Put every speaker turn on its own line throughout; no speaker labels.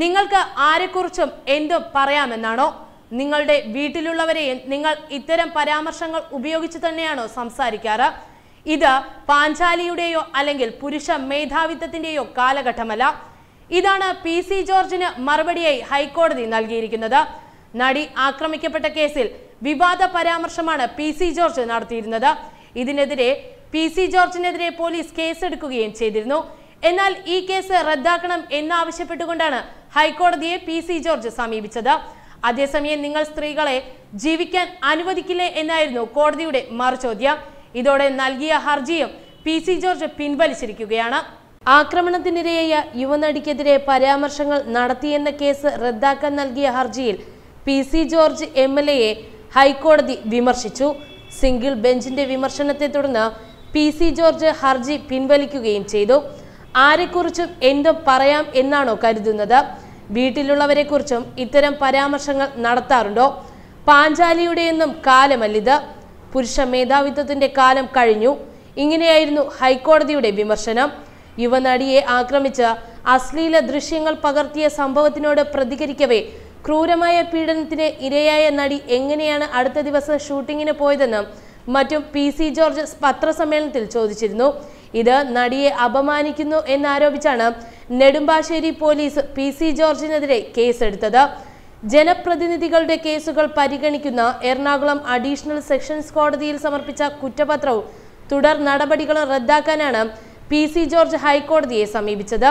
നിങ്ങൾക്ക് ആരെക്കുറിച്ചും എന്തും പറയാമെന്നാണോ? നിങ്ങളുടെ വീട്ടിലുള്ളവരെയും നിങ്ങൾ ഇത്തരം പരാമർശങ്ങൾ ഉപയോഗിച്ച് തന്നെയാണോ സംസാരിക്കാറ്? ഇത് പാഞ്ചാലിയുടെയോ അല്ലെങ്കിൽ പുരുഷ മേധാവിത്വത്തിന്റെയോ കാലഘട്ടമല്ല. ഇതാണ് പി സി ജോർജിന് മറുപടിയായി ഹൈക്കോടതി നൽകിയിരിക്കുന്നത്. നടി ആക്രമിക്കപ്പെട്ട കേസിൽ വിവാദ പരാമർശമാണ് പി സി ജോർജ് നടത്തിയിരുന്നത്. ഇതിനെതിരെ പി സി ജോർജിനെതിരെ പോലീസ് കേസെടുക്കുകയും ചെയ്തിരുന്നു. എന്നാൽ ഈ കേസ് റദ്ദാക്കണം എന്നാവശ്യപ്പെട്ടുകൊണ്ടാണ് ഹൈക്കോടതിയെ പി സി ജോർജ് സമീപിച്ചത്. അതേസമയം നിങ്ങൾ സ്ത്രീകളെ ജീവിക്കാൻ അനുവദിക്കില്ലേ എന്നായിരുന്നു കോടതിയുടെ മറുചോദ്യം. ഇതോടെ നൽകിയ ഹർജിയും പി സി ജോർജ് പിൻവലിച്ചിരിക്കുകയാണ്. ആക്രമണത്തിനിരയായ യുവനടിക്കെതിരെ പരാമർശങ്ങൾ നടത്തിയെന്ന കേസ് റദ്ദാക്കാൻ നൽകിയ ഹർജിയിൽ P C George M L ഹൈക്കോടതി വിമർശിച്ചു. സിംഗിൾ ബെഞ്ചിന്റെ വിമർശനത്തെ തുടർന്ന് പി സി ജോർജ് ഹർജി പിൻവലിക്കുകയും ചെയ്തു. ആരെക്കുറിച്ചും എന്തും പറയാം എന്നാണോ കരുതുന്നത്? വീട്ടിലുള്ളവരെക്കുറിച്ചും ഇത്തരം പരാമർശങ്ങൾ നടത്താറുണ്ടോ? പാഞ്ചാലിയുടെയൊന്നും കാലമല്ലിത്. പുരുഷ മേധാവിത്വത്തിന്റെ കാലം കഴിഞ്ഞു. ഇങ്ങനെയായിരുന്നു ഹൈക്കോടതിയുടെ വിമർശനം. യുവനടിയെ ആക്രമിച്ച് അശ്ലീല ദൃശ്യങ്ങൾ പകർത്തിയ സംഭവത്തിനോട് പ്രതികരിക്കവേ ക്രൂരമായ പീഡനത്തിന് ഇരയായ നടി എങ്ങനെയാണ് അടുത്ത ദിവസം ഷൂട്ടിങ്ങിന് പോയതെന്നും മറ്റും പി സി ജോർജ് പത്രസമ്മേളനത്തിൽ ചോദിച്ചിരുന്നു. ഇത് നടിയെ അപമാനിക്കുന്നു എന്നാരോപിച്ചാണ് നെടുമ്പാശ്ശേരി പോലീസ് പി സി ജോർജിനെതിരെ കേസെടുത്തത്. ജനപ്രതിനിധികളുടെ കേസുകൾ പരിഗണിക്കുന്ന എറണാകുളം അഡീഷണൽ സെഷൻസ് കോടതിയിൽ സമർപ്പിച്ച കുറ്റപത്രവും തുടർ നടപടികളും റദ്ദാക്കാനാണ് പി സി ജോർജ് ഹൈക്കോടതിയെ സമീപിച്ചത്.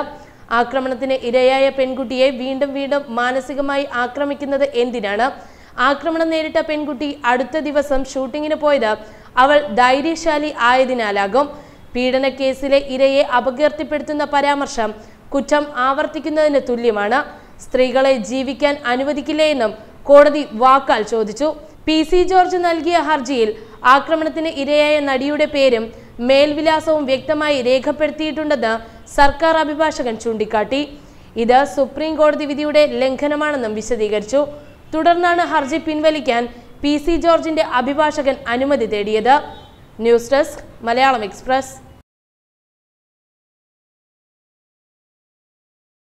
ആക്രമണത്തിന് ഇരയായ പെൺകുട്ടിയെ വീണ്ടും വീണ്ടും മാനസികമായി ആക്രമിക്കുന്നത് എന്തിനാണ്? ആക്രമണം നേരിട്ട പെൺകുട്ടി അടുത്ത ദിവസം ഷൂട്ടിങ്ങിന് പോയത് അവൾ ധൈര്യശാലി ആയതിനാലാകും. പീഡനക്കേസിലെ ഇരയെ അപകീർത്തിപ്പെടുത്തുന്ന പരാമർശം കുറ്റം ആവർത്തിക്കുന്നതിന് തുല്യമാണ്. സ്ത്രീകളെ ജീവിക്കാൻ അനുവദിക്കില്ല എന്നും കോടതി വാക്കാൽ ചോദിച്ചു. പി സി ജോർജ് നൽകിയ ഹർജിയിൽ ആക്രമണത്തിന് ഇരയായ നടിയുടെ പേരും മേൽവിലാസവും വ്യക്തമായി രേഖപ്പെടുത്തിയിട്ടുണ്ടെന്ന് സർക്കാർ അഭിഭാഷകൻ ചൂണ്ടിക്കാട്ടി. ഇത് സുപ്രീം കോടതി വിധിയുടെ ലംഘനമാണെന്നും വിശദീകരിച്ചു. തുടർന്നാണ് ഹർജി പിൻവലിക്കാൻ പി സി ജോർജിന്റെ അഭിഭാഷകൻ അനുമതി തേടിയത്. News desk Malayalam express